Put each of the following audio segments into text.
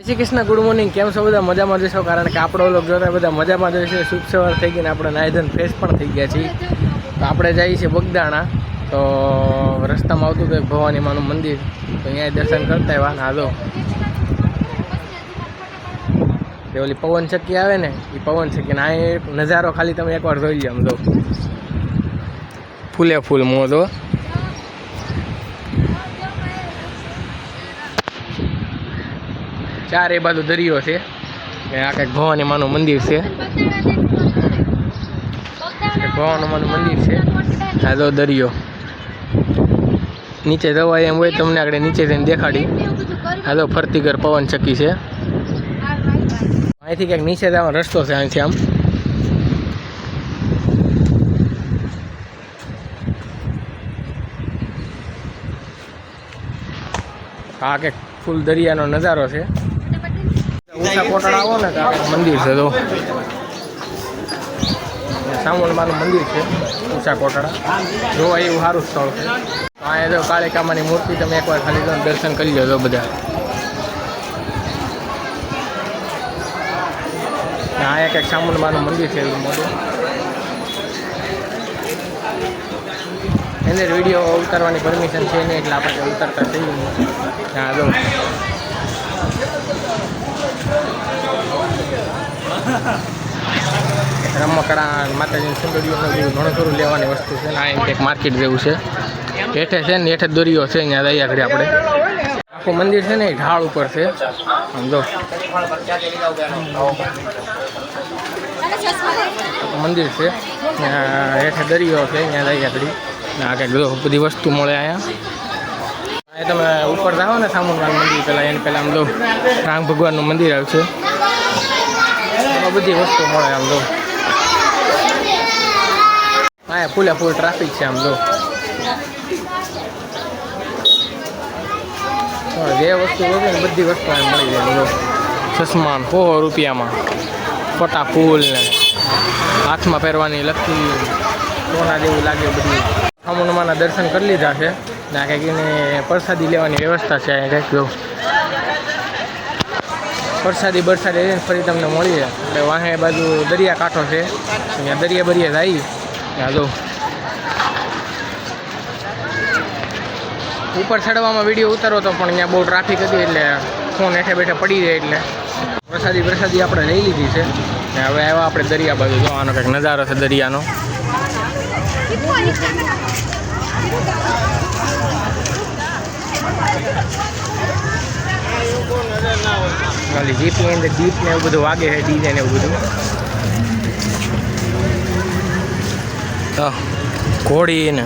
જય Shri Krishna good morning કેમ છો બધા? મજામાં જશો કારણ કે આપણો લોક જોતા બધા મજામાં જશે શુભ સવાર થઈ ગઈને આપણે નાયધન ફ્રેશ પણ થઈ ગયા છીએ. તો આપણે જઈએ છીએ બગદાણા. તો રસ્તામાં આવતું હતું એક ભવાની માનું મંદિર. તો અહીંયા દર્શન કરતા આવ્યા. હાલો તે ઓલી પવન ચક્કી આવે ને, એ પવન ચક્કી ને નજારો ખાલી તમે એકવાર જોઈ લો તો ફૂલે ફૂલ મોજો ચારે બાજુ દરિયો છે. આ કંઈક ભવાની માનું મંદિર છે. ભવાની માનું મંદિર છે. આ તો દરિયો. નીચે જવાય એમ હોય તમને આગળ નીચે જઈને દેખાડી. આ તો ફરતી ઘર પવન ચક્કી છે. અહીંથી ક્યાંક નીચે જવાનો રસ્તો છે અહીંથી આમ. આ કંઈક ફૂલ દરિયાનો નજારો છે. ઊંચા કોટડા આવો ને આ મંદિર છે તો સામોલમાનું મંદિર છે ઊંચા કોટડા. જોવા એવું સારું સ્થળ છે. અહીંયા જો કાળિકામાની મૂર્તિ તમે એકવાર ખાલી દર્શન કરી લેજો બધા. ને એક એક સામોલમાનું મંદિર છે એવું મોટું. એને વીડિયો ઉતારવાની પરમિશન છે નહીં એટલે આપણે ઉતારતા થઈએ. નહીં હા જો. રમકડા માતાજીની સુંદરીઓનું ઘણું ખરું લેવાની વસ્તુ છે આ એક માર્કેટ જેવું છે. હેઠે છે ને, હેઠે દોરીઓ છે, અહીંયા દયા ઘડી આપણે. આખું મંદિર છે ને, એ ઢાળ ઉપર છે. સમજો મંદિર છે. હેઠે દરિયો છે, અહીંયા ઘડી. ને આ બધી વસ્તુ મળે અહીંયા. તમે ઉપર જાઓ ને સામુંડવાલ મંદિર પહેલાં એને પહેલાં આમ જો રામ ભગવાનનું મંદિર આવશે એમાં બધી વસ્તુ મળે આમ જો હા ફૂલે ફૂલ ટ્રાફિક છે આમ જો જે વસ્તુ હોય ને બધી વસ્તુ એમ મળી જાય જો ચશ્મા સો રૂપિયામાં. ફોટા ફૂલ ને. હાથમાં પહેરવાની લખી સોના જેવું લાગે બધું. હનુમાનના દર્શન કરી લીધા છે. ને કંઈક પ્રસાદી લેવાની વ્યવસ્થા છે કંઈક જો. પ્રસાદી બરસાદી લઈને ફરી તમને મળી જાય. એટલે વાહે બાજુ દરિયા કાંઠો છે. અહીંયા દરિયા બરિયા જાય. ત્યાં જો. ઉપર ચડવામાં વીડિયો ઉતારો તો પણ અહીંયા બહુ ટ્રાફિક હતી એટલે ફોન હેઠે બેઠે પડી જાય એટલે. પ્રસાદી પ્રસાદી આપણે લઈ લીધી છે. ને હવે આવ્યા આપણે દરિયા બાજુ. જોવાનો કંઈક નજારો છે દરિયાનો. ખાલી જીપની અંદર જીપ ને એવું બધું વાગે છે, ડીજે ને એવું બધું. ઘોડી ને.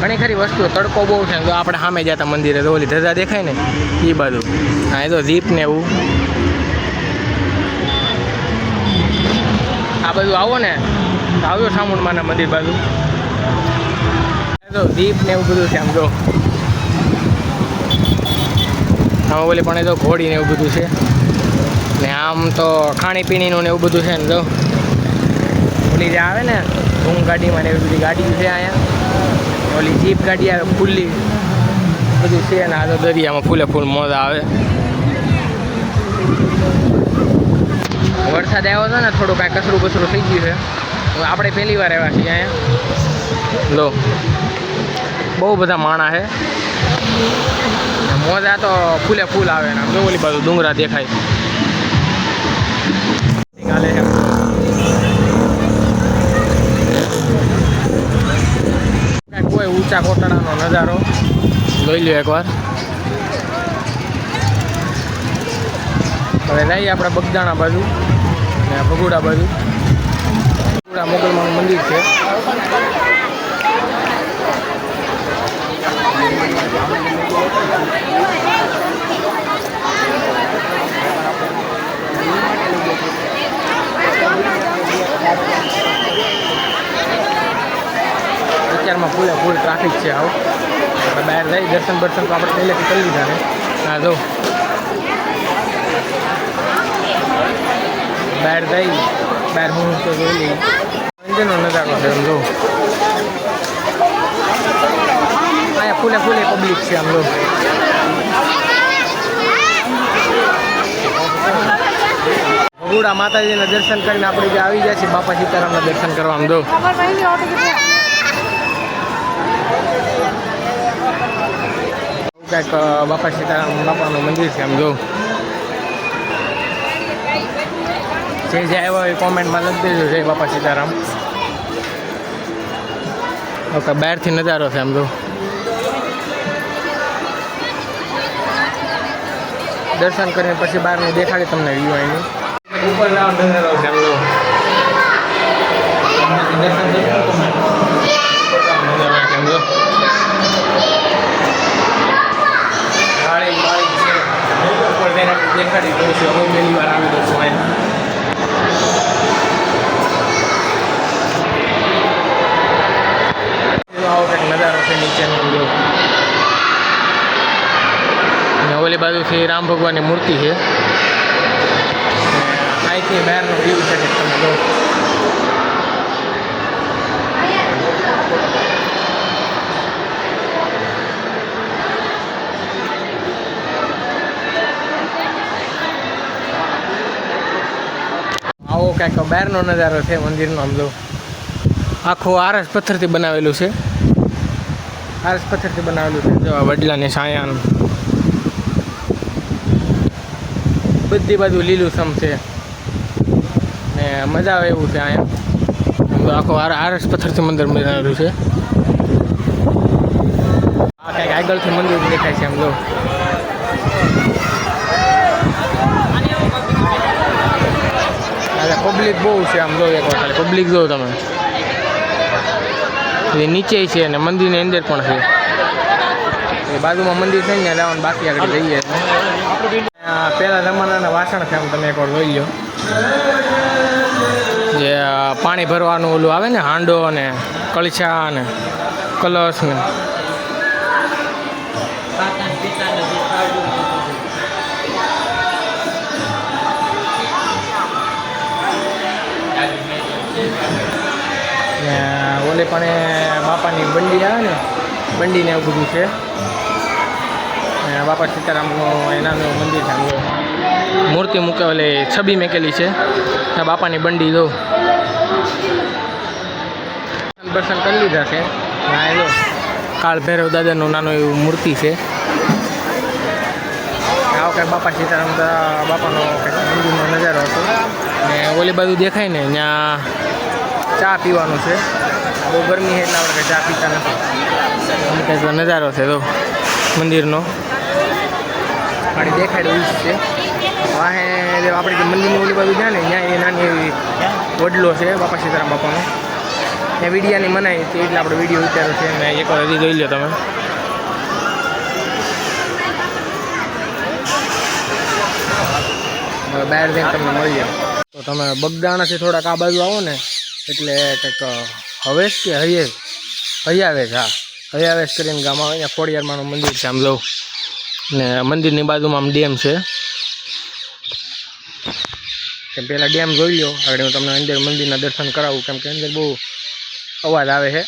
ઘણી ખરી વસ્તુ તડકો બહુ છે તો આપણે સામે જતા મંદિરે, તો ઓલી ધજા દેખાય ને એ બાજુ. હા, એ તો જીપ ને એવું. આ બધું આવો ને. તો આવ્યો સામુંડમાના મંદિર બાજુ. તો દીપ ને એવું બધું છે આમ જો. આમાં બોલે પણ એ તો ઘોડી ને એવું બધું છે. ને આમ તો ખાણીપીણીનું ને એવું બધું છે ને જો. ઓલી જે આવે ને ધૂમ ગાડીમાં ને એવી બધી ગાડી છે અહીંયા. ઓલી જીપ ગાડી આવે, ખુલ્લી. બધું છે ને આ તો દરિયામાં ફૂલે ફૂલ મોજા આવે. વરસાદ આવ્યો હતો ને થોડું કાંઈ કચરું કસરું થઈ ગયું છે. આપણે પહેલી વાર આવ્યા છીએ અહીંયા. લો. બહુ બધા માણા છે મોજા તો ફૂલે ફૂલ આવે ને. જો ઓલી બાજુ ડુંગરા દેખાય. કોઈ ઊંચા કોટડાનો નજારો. જોઈ લ્યો એકવાર. હવે જઈએ આપણે બગદાણા બાજુ ને ભગુડા બાજુ. ભગુડા મોગલમાનું મંદિર છે. અત્યારમાં ફૂલે ફૂલ ટ્રાફિક છે આવું. આપણે બહાર જઈ દર્શન બર્શન તો આપણે પહેલેથી કરી લીધા ને. હા, જો. બહાર જઈ, બહાર હું તો જોઈ લઈ મંદિરનો નજારો છે એમ જો. અહીંયા ફૂલે ફૂલે પબ્લિક છે, આમ જો. ભગુડા માતાજીના દર્શન કરીને આપણે જે આવી ગયા છીએ, બાપા સીતારામના દર્શન કરવા, આમ જો. કંઈક બાપા સીતારામ બાપાનું મંદિર છે, આમ જો. જે જે આવ્યો એ કોમેન્ટમાં લખી દેજો, જય બાપા સીતારામ. ઓકે, બહારથી નજારો છે આમ તો. દર્શન કરીને પછી બહારનું દેખાડી તમને વ્યૂ અહીંનું ઉપર દેખાડી દઉં છું હું પહેલી વાર આવી દઉં છું એવો આવો કંઈક નજારો છે નીચેનો જો ઓલી બાજુથી રામ ભગવાનની મૂર્તિ છે. અહીંથી બહારનો વ્યૂ છે તમે જો આવો કાંઈક બહારનો નજારો છે મંદિરનો, આમ જો. આખું આરસ પથ્થરથી બનાવેલું છે. આરસ પથ્થરથી બનાવેલું છે. જો આ વડલાની છાયાનું. બધી બાજુ લીલું સમ છે. ને મજા આવે એવું છે અહીંયા. આખો આરસ પથ્થરથી મંદિર બનાવેલું છે. આ આગળથી મંદિર દેખાય છે આમ જો પબ્લિક બહુ છે આમ જો એક વખત પબ્લિક જો તમે. એ નીચે છે અને મંદિરની અંદર પણ છે. એ બાજુમાં મંદિર છે ને, ત્યાં જવાનું બાકી આગળ જઈએ. પહેલા જમાનાના વાસણ છે તમે એકવાર જોઈ લો. જે પાણી ભરવાનું ઓલું આવે ને, હાંડો ને કળછા ને કલશ ને. ઓલે પણ બાપાની બંડી આવે ને, બંડીને એવું બધું છે. બાપા સીતારામનું એનાનું મંદિર છે મૂર્તિ મૂકે ઓલે છબી મેકેલી છે. ત્યાં બાપાની બંડી દો દર્શન કરી લીધા છે. જો કાળ ભૈરવ દાદાનું નાનું એવું મૂર્તિ છે. આવો કંઈ બાપા સીતારામ બાપાનો મંદિરનો નજારો હતો. ને ઓલી બાજુ દેખાય ને, ત્યાં ચા પીવાનું છે. બહુ ગરમી છે એટલે આપણે ચા પીતા નથી. નજારો છે તો મંદિરનો. દેખાય એવું છે. વાહે આપણે જે મંદિરની ઓલી બાજુ જાય ને, ત્યાં એ નાની એવી વડલો છે, બાપા સીતારામ બાપાનો. ત્યાં વિડીયાની મનાય છે એટલે આપણે વીડિયો ઉતાર્યો છે. અને એકવાર હજી જોઈ લો તમે. બહાર જઈને તમને મળીએ. તો તમે બગદાણાથી થોડાક આ બાજુ આવો ને, એટલે કંઈક હવેશ કે હૈયેશ હૈયાવેશ હા. હૈયાવેશ કરીને ગામ આવે, અહીંયા ખોડિયારમાંનું મંદિર છે, આમ જવું ને મંદિરની બાજુમાં આમ ડેમ છે. કે પહેલાં ડેમ જોઈ લો આગળ હું તમને અંદર મંદિરના દર્શન કરાવું. કેમ કે અંદર બહુ અવાજ આવે છે.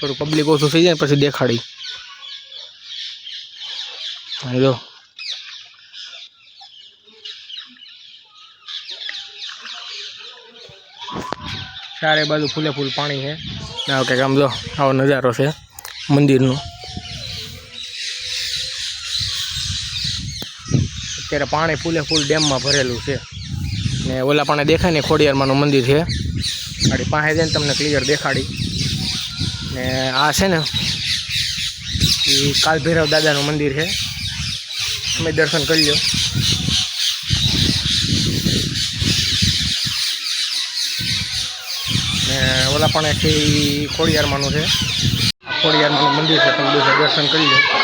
થોડું પબ્લિક ઓછું થઈ જાય પછી દેખાડી. જો. ચારે બાજુ ફૂલે ફૂલ પાણી છે. ને કંઈક આમ જો, આવો નજારો છે મંદિરનો. અત્યારે પાણી ફૂલે ફૂલ ડેમમાં ભરેલું છે. ને ઓલા પાણી દેખાય ને ખોડિયારમાંનું મંદિર છે. ખાડી પાસે જઈને તમને ક્લિયર દેખાડી. ને આ છે ને એ કાલભૈરવ દાદાનું મંદિર છે. તમે દર્શન કરી લો. ને ઓલા પણ એકથી ખોડિયારમાંનું છે. ખોડિયારમાંનું મંદિર છે, તમે દર્શન કરી લો.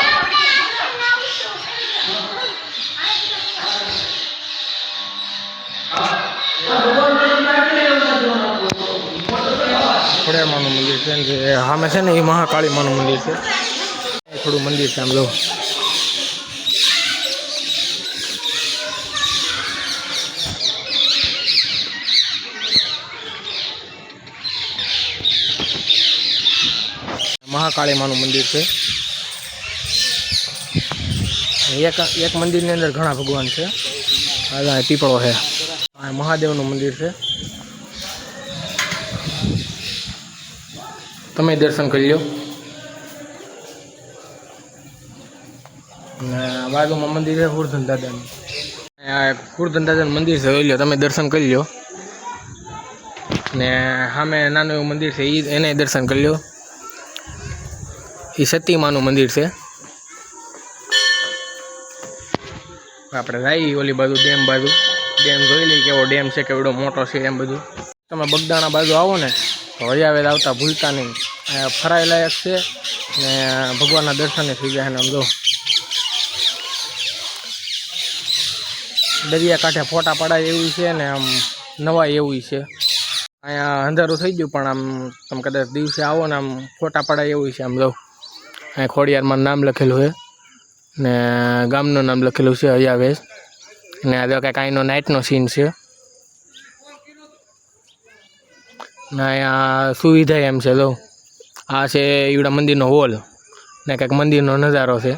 છે. ને સામે છે ને એ મહાકાળી માનું મંદિર છે. થોડું મંદિર છે, આમ લો. મહાકાળી માનું મંદિર છે. એક એક મંદિરની અંદર ઘણા ભગવાન છે. પીપળો છે. મહાદેવનું મંદિર છે. તમે દર્શન કરી લો. બાજુમાં મંદિર છે એક દાદાનું. મંદિર છે, જોઈ લો, તમે દર્શન કરી લો. ને સામે નાનું એવું મંદિર છે એ એને દર્શન કરી લો. એ સતીમાનું મંદિર છે. આપણે જઈએ ઓલી બાજુ, ડેમ બાજુ. ડેમ જોઈ લઈએ કેવો ડેમ છે, કેવડો મોટો છે, એમ બધું. તમે બગદાણા બાજુ આવો ને. તો હરિયાવેલ આવતા ભૂલતા નહીં ફરાય લાયક છે ને ભગવાનના દર્શને થઈ જાય આમ જો. દરિયા કાંઠે ફોટા પડાય એવું છે ને આમ નવાય એવું છે. અહીંયા અંધારું થઈ ગયું પણ આમ તમે કદાચ દિવસે આવો ને આમ ફોટા પડાય એવું છે આમ જો. અહીંયા ખોડિયારમાં નામ લખેલું છે ને ગામનું નામ લખેલું છે હયાવેશ. ને આ જો કાંઈ કાંઈનો નાઇટનો સીન છે. ને અહીંયા સુવિધા એમ છે જો આ છે ઈવડા મંદિરનો હોલ ને કંઈક મંદિરનો નજારો છે.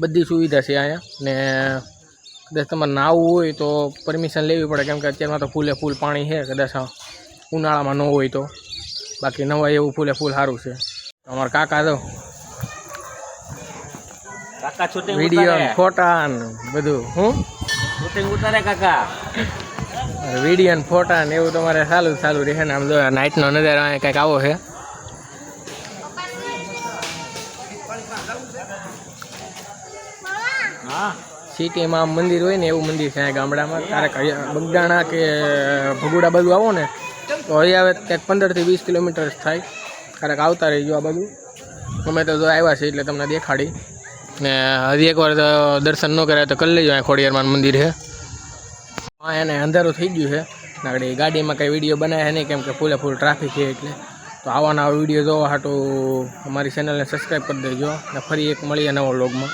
બધી સુવિધા છે અહીંયા ને કદાચ તમારે નાવું હોય તો પરમિશન લેવી પડે કેમ કે અત્યારમાં તો ફૂલે ફૂલ પાણી છે કદાચ ઉનાળામાં ન હોય તો. બાકી નવાય એવું ફૂલે ફૂલ સારું છે. અમારા કાકા તો કાકા શૂટિંગ વીડિયો ફોટા ને બધું હું? શૂટિંગ ઉતારે કાકા. વીડિયો ને ફોટા ને એવું તમારે સારું સારું રહે ને આમ જો નાઇટનો નજારો અહીંયા કંઈક આવો છે. હા. સિટીમાં મંદિર હોય ને એવું મંદિર છે ગામડામાં. તારેક બગદાણા કે ભગુડા બાજુ આવો ને તો હવે આવે ક્યાંક પંદરથી વીસ કિલોમીટર થાય. ક્યારેક આવતા રહીજો આ બાજુ. અમે તો જો આવ્યા છે એટલે તમને દેખાડી. ને હજી એકવાર દર્શન ન કરાય તો કરી લેજો અહીંયા ખોડિયારમાં મંદિર છે. હા એને અંધારું થઈ ગયું છે. આગળ ગાડીમાં કંઈ વીડિયો બનાવ્યા નહીં, કેમ કે ફૂલે ફૂલ ટ્રાફિક છે એટલે. તો આવા વીડિયો જોવા, હાટું અમારી ચેનલને સબસ્ક્રાઈબ કરી દેજો. ને ફરી એક મળીએ નવો વ્લોગમાં